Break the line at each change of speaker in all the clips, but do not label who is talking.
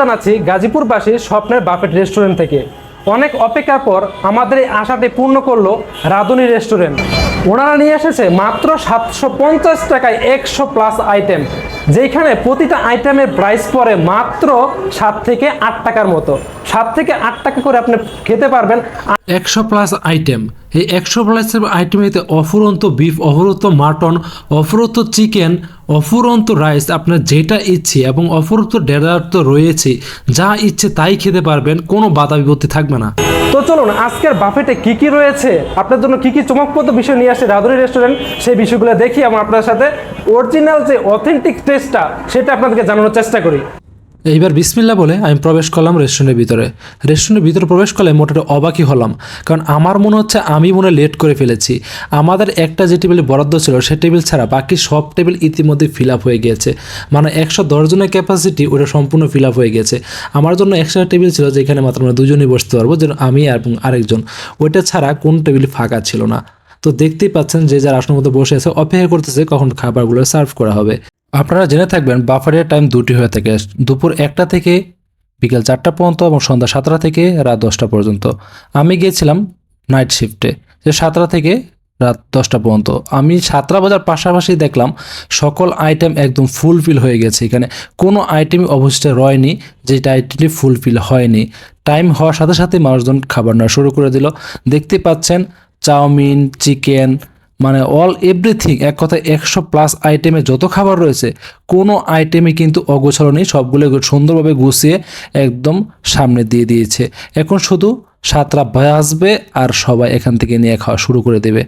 জানাচ্ছি গাজীপুরবাসী স্বপ্নের buffet restaurant থেকে। অনেক অপেক্ষার পর আমাদের এই পূর্ণ করল রাধুনী রেস্টুরেন্ট। ওনারা নিয়ে এসেছে মাত্র সাতশো পঞ্চাশ টাকায় একশো প্লাস আইটেম যেখানে প্রতিটা আইটেমের প্রাইস পড়ে মাত্র সাত থেকে আট টাকার মতো। সাত থেকে আট টাকা করে আপনি খেতে পারবেন।
একশো প্লাস আইটেম, এই একশো প্লাস আইটেমেতে অফুরন্ত বিফ অফুরন্ত মাটন অফুরন্ত চিকেন অফুরন্ত রাইস আপনার যেটা ইচ্ছে এবং অফুরন্ত ডেজার্ট তো রয়েছে, যা ইচ্ছে তাই খেতে পারবেন, কোনো বাধা বিপত্তি থাকবে না।
তো চলুন, আজকের বাফেটে কি কি রয়েছে? আপনার জন্য কি কি চমকপ্রদ বিষয় নিয়ে আসে রাধুরি রেস্টুরেন্ট সেই বিষয়গুলো দেখি এবং আপনার সাথে অরিজিনাল যে অথেন্টিক টেস্টটা সেটা আপনাদেরকে জানানোর চেষ্টা করি।
এইবার বিসমিল্লা বলে আমি প্রবেশ করলাম রেস্টুরেন্টের ভিতরে। রেস্টুরেন্টের ভিতরে প্রবেশ করলে মোটামুটি অবাকই হলাম, কারণ আমার মনে হচ্ছে আমি মনে লেট করে ফেলেছি। আমাদের একটা যে টেবিলে বরাদ্দ ছিল, সে টেবিল ছাড়া বাকি সব টেবিল ইতিমধ্যে ফিল আপ হয়ে গিয়েছে। মানে একশো দশজনের ক্যাপাসিটি ওটা সম্পূর্ণ ফিল আপ হয়ে গেছে আমার জন্য একশো টেবিল ছিল, যেখানে মাত্র আমরা দুজনই বসতে পারব, যেন আমি এবং আরেকজন। ওইটা ছাড়া কোন টেবিল ফাঁকা ছিল না। তো দেখতেই পাচ্ছেন যে যার আসনের মধ্যে বসে আছে, অপেক্ষা করতেছে কখন খাবারগুলো সার্ভ করা হবে। আপনারা জেনে থাকবেন বাফারের টাইম দুটি হয়ে থাকে। দুপুর একটা থেকে বিকেল চারটা পর্যন্ত এবং সন্ধ্যা সাতটা থেকে রাত দশটা পর্যন্ত। আমি গিয়েছিলাম নাইট শিফটে যে সাতটা থেকে রাত দশটা পর্যন্ত। আমি সাতটা বাজার পাশাপাশি দেখলাম সকল আইটেম একদম ফুলফিল হয়ে গেছে। এখানে কোনো আইটেমই অবশিষ্ট রয়নি যেটা আইটেমটি ফুলফিল হয়নি। টাইম হওয়ার সাথে সাথে মানুষজন খাবার নেওয়া শুরু করে দিল। দেখতে পাচ্ছেন, চাউমিন, চিকেন মানে অল এভরিথিং এক কথায় একশো প্লাস আইটেমে যত খাবার রয়েছে, কোনো আইটেমে কিন্তু অগোছালো নেই, সবগুলো সুন্দরভাবে গুছিয়ে একদম সামনে দিয়ে দিয়েছে। এখন শুধু সাতটা ভয় আসবে আর সবাই এখান থেকে নিয়ে খাওয়া শুরু করে দেবে।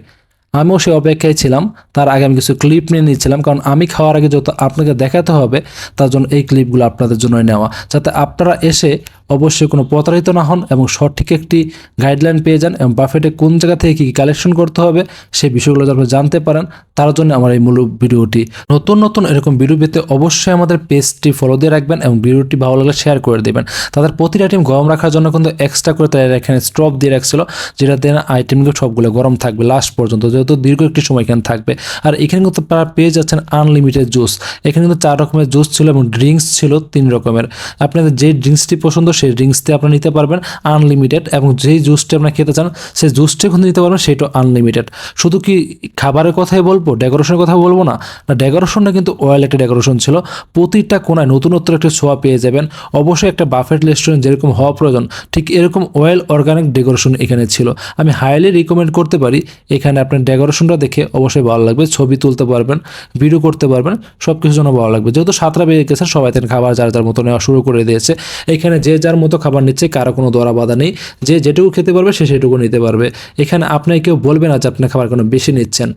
আমিও সে অপেক্ষায় ছিলাম, তার আগে আমি কিছু ক্লিপ নিয়ে নিয়েছিলাম, কারণ আমি খাওয়ার আগে যত আপনাকে দেখাতে হবে, তার জন্য এই ক্লিপগুলো আপনাদের জন্য নেওয়া। যাতে আপনারা এসে অবশ্যই কোনো প্রতারিত না হন এবং সঠিক একটি গাইডলাইন পেয়ে যান এবং বাফেটে কোন জায়গা থেকে কী কালেকশন করতে হবে সেই বিষয়গুলো যাতে জানতে পারেন, তার জন্য আমার এই মূল ভিডিওটি। নতুন নতুন এরকম ভিডিও পেতে অবশ্যই আমাদের পেজটি ফলো দিয়ে রাখবেন এবং ভিডিওটি ভালো লাগলে শেয়ার করে দেবেন। তাদের প্রতিটা আইটেম গরম রাখার জন্য কিন্তু এক্সট্রা করে তারা এখানে স্টপ দিয়ে রাখছিল, যেটা দিয়ে আইটেমগুলো সবগুলো গরম থাকবে লাস্ট পর্যন্ত, যেহেতু দীর্ঘ একটি সময় এখানে থাকবে। আর এখানে কিন্তু আপনারা পেয়ে যাচ্ছেন আনলিমিটেড জুস এখানে কিন্তু চার রকমের জুস ছিল এবং ড্রিঙ্কস ছিল তিন রকমের। আপনাদের যে ড্রিঙ্কসটি পছন্দ সেই ড্রিঙ্কসটি আপনারা নিতে পারবেন আনলিমিটেড এবং যেই জুসটি আপনারা খেতে চান, সেই জুসটি কিন্তু নিতে পারবেন সেটা আনলিমিটেড শুধু কি খাবারের কথাই বলব ডেকোরেশনের কথা বলব না না ডেকোরেশনটা কিন্তু অয়েল একটা ডেকোরেশন ছিল। প্রতিটা কোনায় নতুনত্ব একটা ছোঁয়া পেয়ে যাবেন। অবশ্যই একটা বাফেট রেস্টুরেন্ট যেরকম হওয়া প্রয়োজন, ঠিক এরকম অয়েল অর্গানিক ডেকোরেশন এখানে ছিল। আমি হাইলি রিকমেন্ড করতে পারি, এখানে আপনার ডেকোরেশনটা দেখে অবশ্যই ভালো লাগবে, ছবি তুলতে পারবেন ভিডিও করতে পারবেন সব কিছুর জন্য ভালো লাগবে। যেহেতু সাতটা বেজে গেছে, সবাই তেন খাবার যার যার মতো নেওয়া শুরু করে দিয়েছে। এখানে যে যার মতো খাবার নিচ্ছে, কারও কোনো দরা বাধা নেই। যে যেটুকু খেতে পারবে, সে সেটুকু নিতে পারবে। এখানে আপনাকে কেউ বলবে না যে আপনি খাবার কোনো বেশি নিচ্ছেন।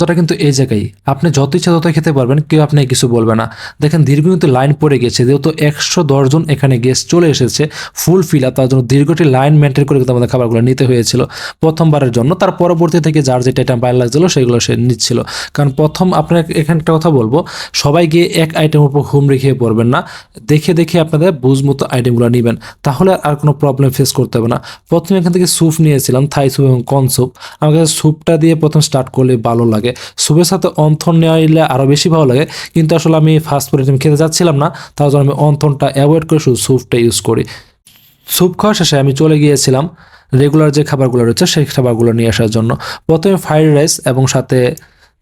মজাটা কিন্তু এই জায়গায়। আপনি যত ইচ্ছা ততই খেতে পারবেন, কেউ আপনি কিছু বলবে না। দেখেন দীর্ঘ কিন্তু লাইন পড়ে গেছে, যেহেতু একশো দশজন এখানে গেস্ট চলে এসেছে ফুল ফিল আপ তার জন্য দীর্ঘটি লাইন মেনটেন করে কিন্তু আমাদের খাবারগুলো নিতে হয়েছিল প্রথমবারের জন্য। তার পরবর্তী থেকে যার যেটা আইটেম ভালো লাগছিল, সেগুলো সে নিচ্ছিল। কারণ প্রথম আপনার এখানে একটা কথা বলব, সবাই গিয়ে এক আইটেমের উপর হুম রেখে পড়বেন না। দেখে দেখে আপনাদের বুঝ মতো আইটেমগুলো নেবেন, তাহলে আর কোনো প্রবলেম ফেস করতে হবে না। প্রথমে এখান থেকে স্যুপ নিয়েছিলাম থাই স্যুপ এবং কর্ন স্যুপ আমার কাছে স্যুপটা দিয়ে প্রথম স্টার্ট করলে ভালো লাগে। স্যুপের সাথে অন্থন নেওয়া নিলে আরও বেশি ভালো লাগে। কিন্তু আসলে আমি ফাস্ট ফুড খেতে যাচ্ছিলাম না, তার জন্য আমি অন্থনটা অ্যাভয়েড করে শুধু স্যুপটা ইউজ করি। স্যুপ খাওয়া শেষে আমি চলে গিয়েছিলাম রেগুলার যে খাবারগুলো রয়েছে, সেই খাবারগুলো নিয়ে আসার জন্য। প্রথমে ফ্রাইড রাইস এবং সাথে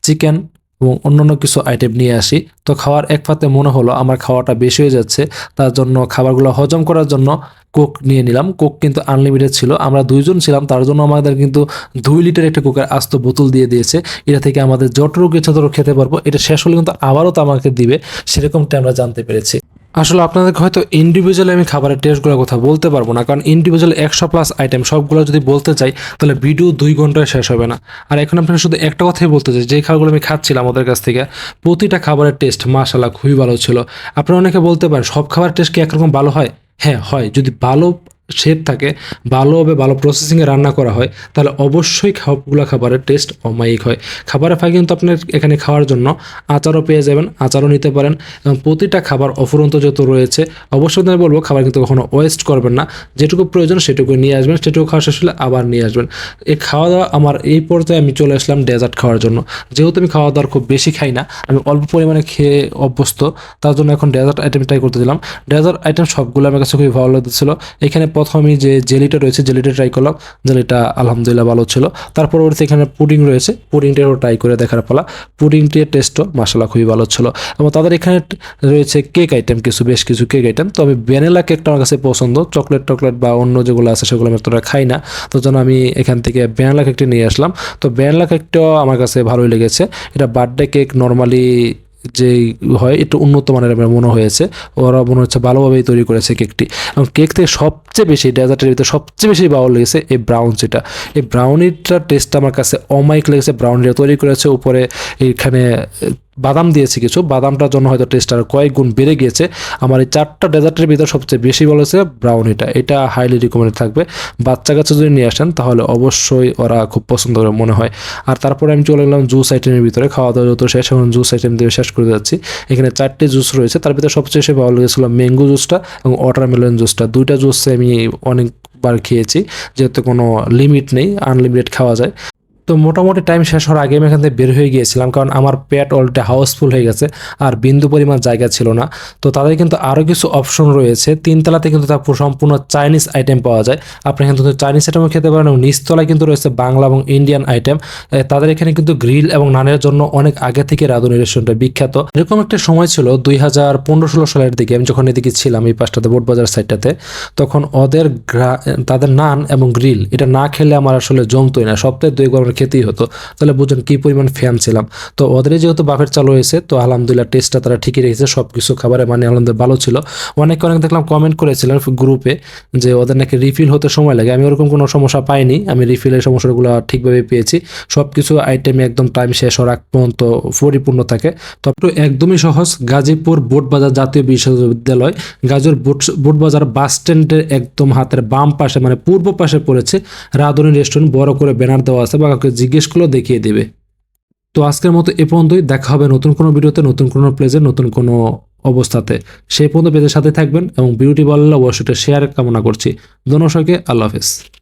চিকেন এবং অন্যান্য কিছু আইটেম নিয়ে আসি। তো খাওয়ার এক পাতে মনে হলো, আমার খাওয়াটা বেশি হয়ে যাচ্ছে। তার জন্য খাবারগুলো হজম করার জন্য কোক নিয়ে নিলাম। কোক কিন্তু আনলিমিটেড ছিল। আমরা দুইজন ছিলাম, তার জন্য আমাদের কিন্তু দুই লিটার একটা কোকের আস্ত বোতল দিয়ে দিয়েছে। এটা থেকে আমাদের যতটুকু ইচ্ছা ততটুকু খেতে পারব, এটা শেষ হলে কিন্তু আবারও তো আমাকে দিবে। সেরকমটা আমরা জানতে পেরেছি। আসলে আপনাদেরকে হয়তো ইন্ডিভিজুয়ালি আমি খাবারের টেস্টগুলোর কথা বলতে পারব না, কারণ ইন্ডিভিজুয়াল একশো প্লাস আইটেম সবগুলো যদি বলতে চাই, তাহলে ভিডিও দুই ঘন্টায় শেষ হবে না। আর এখন আপনাকে শুধু একটা কথাই বলতে চাই, যে খাবারগুলো আমি খাচ্ছিলাম ওদের কাছ থেকে, প্রতিটা খাবারের টেস্ট মাশাল্লাহ খুবই ভালো ছিল। আপনারা অনেকে বলতে পারেন, সব খাবারের টেস্ট কি একরকম ভালো হয়? হ্যাঁ হয়। যদি ভালো শেপ থাকে, ভালোভাবে ভালো প্রসেসিংয়ে রান্না করা হয়, তাহলে অবশ্যই সবগুলো খাবারের টেস্ট অমায়িক হয়। খাবারের ফাঁকে কিন্তু আপনার এখানে খাওয়ার জন্য আচারও পেয়ে যাবেন, আচারও নিতে পারেন এবং প্রতিটা খাবার অফুরন্ত যত রয়েছে, অবশ্যই আমি বলব, খাবার কিন্তু কখনো ওয়েস্ট করবেন না। যেটুকু প্রয়োজন সেটুকু নিয়ে আসবেন, সেটুকু খাওয়া শেষ হলে আবার নিয়ে আসবেন। এই খাওয়া দাওয়া আমার এই পর্যায়ে আমি চলে আসলাম ডেজার্ট খাওয়ার জন্য। যেহেতু আমি খাওয়া দাওয়ার খুব বেশি খাই না, আমি অল্প পরিমাণে খেয়ে অভ্যস্ত, তার জন্য এখন ডেজার্ট আইটেম ট্রাই করতে দিলাম। ডেজার্ট আইটেম সবগুলো আমার কাছে খুবই ভালো লাগতেছিল এখানে প্রথমে যে জেলিটা রয়েছে, জেলিটা ট্রাই করলাম। জেলিটা আলহামদুলিল্লাহ ভালো ছিল। তার পরবর্তী এখানে পুডিং রয়েছে। পুডিংটাও ট্রাই করে দেখার পালা। পুডিংটির টেস্টও মশলা খুবই ভালো ছিল। এবং তাদের এখানে রয়েছে কেক আইটেম কিছু, বেশ কিছু কেক আইটেম তো আমি ভ্যানিলা কেকটা আমার কাছে পছন্দ। চকলেট টকলেট বা অন্য যেগুলো আছে সেগুলো আমি এতটা খাই না। তো জন্য আমি এখান থেকে ভ্যানিলা কেকটি নিয়ে আসলাম। তো ভ্যানিলা কেকটাও আমার কাছে ভালোই লেগেছে। এটা বার্থডে কেক নর্মালি যে হয়, একটু উন্নত মানের আমার মনে হয়েছে। ওরা মনে হচ্ছে ভালোভাবেই তৈরি করেছে কেকটি। এবং কেক থেকে সবচেয়ে বেশি ডেজার্টের ভিতরে সবচেয়ে বেশি ভালো লেগেছে এই ব্রাউনসিটা এই ব্রাউনিটার টেস্টটা আমার কাছে অমাইক লেগেছে। ব্রাউনিটা তৈরি করেছে উপরে এইখানে বাদাম দিয়েছে কিছু। বাদামটার জন্য হয়তো টেস্ট আর কয়েক গুণ বেড়ে গিয়েছে। আমার এই চারটা ডেজার্টের ভিতরে সবচেয়ে বেশি বলেছে ব্রাউনিটা এটা। হাইলি রিকমেন্ড থাকবে। বাচ্চা কাচ্চা যদি নিয়ে আসেন, তাহলে অবশ্যই ওরা খুব পছন্দ করে মনে হয়। আর তারপরে আমি চলে গেলাম জুস আইটেমের ভিতরে। খাওয়া দাওয়া যত শেষ, এখন জুস আইটেম দিয়ে শেষ করে যাচ্ছি। এখানে চারটে জুস রয়েছে। তার ভিতরে সবচেয়ে বেশি ভালো লেগেছিল ম্যাঙ্গো জুসটা এবং ওয়াটারমেলন জুসটা দুইটা জুস আমি অনেকবার খেয়েছি, যেহেতু কোনো লিমিট নেই আনলিমিটেড খাওয়া যায়। তো মোটামুটি টাইম শেষ হওয়ার আগে আমি এখান থেকে বের হয়ে গিয়েছিলাম, কারণ আমার পেট অলরেডি হাউসফুল হয়ে গেছে আর বিন্দু পরিমাণ জায়গা ছিল না। তো তাদের কিন্তু আরও কিছু অপশন রয়েছে। তিনতলাতে কিন্তু তার সম্পূর্ণ চাইনিজ আইটেম পাওয়া যায়। আপনি এখানে থেকে চাইনিজ আইটেমও খেতে পারেন এবং নিচতলায় কিন্তু রয়েছে বাংলা এবং ইন্ডিয়ান আইটেম তাদের এখানে কিন্তু গ্রিল এবং নানের জন্য অনেক আগে থেকে রাধুনি রেস্টুরেন্টটা বিখ্যাত। এরকম একটা সময় ছিল দুই হাজার পনেরো ষোলো সালের দিকে, আমি যখন এদিকে ছিলাম এই পাশটাতে, বোট বাজার সাইডটাতে তখন ওদের তাদের নান এবং গ্রিল এটা না খেলে আমার আসলে জমতোই না। সপ্তাহে দুই আমার খেতেই হতো। তাহলে বুঝুন কি পরিমাণ ফ্যান ছিলাম। তো ওদের যেহেতু বাফের চালু হয়েছে, তো আলহামদুলিল্লাহ টেস্টটা তারা ঠিকই রেখেছে সব কিছু খাবারে মানে আলহামদুলিল্লাহ ভালো ছিল। অনেকে অনেক দেখলাম কমেন্ট করেছিলেন গ্রুপে যে ওদের নাকি রিফিল হতে সময় লাগে। আমি ওরকম কোনো সমস্যা পাইনি, আমি রিফিলের সমস্যাগুলো ঠিকভাবে পেয়েছি। সব কিছু আইটেমে একদম টাইম শেষ হওয়ার আগ পর্যন্ত পরিপূর্ণ থাকে। তো একটু একদমই সহজ, গাজীপুর বোটবাজার জাতীয় বিশ্ববিদ্যালয়। গাজীপুর বোট, বোটবাজার বাস স্ট্যান্ডের একদম হাতের বাম পাশে মানে পূর্ব পাশে পড়েছে, রাধুনী রেস্টুরেন্ট বড় করে ব্যানার দেওয়া আছে বা কাউকে জিজ্ঞেস করলেও দেখিয়ে দেবে। তো আজকের মতো এ পর্যন্তই। দেখা হবে নতুন কোনো ভিডিওতে, নতুন কোনো প্লেজে, নতুন কোনো অবস্থাতে। সেই পর্যন্ত পেজের সাথে থাকবেন এবং বিউটি বললে অবশ্যই শেয়ার কামনা করছি। দোনো সবাইকে। আল্লাহ হাফেজ।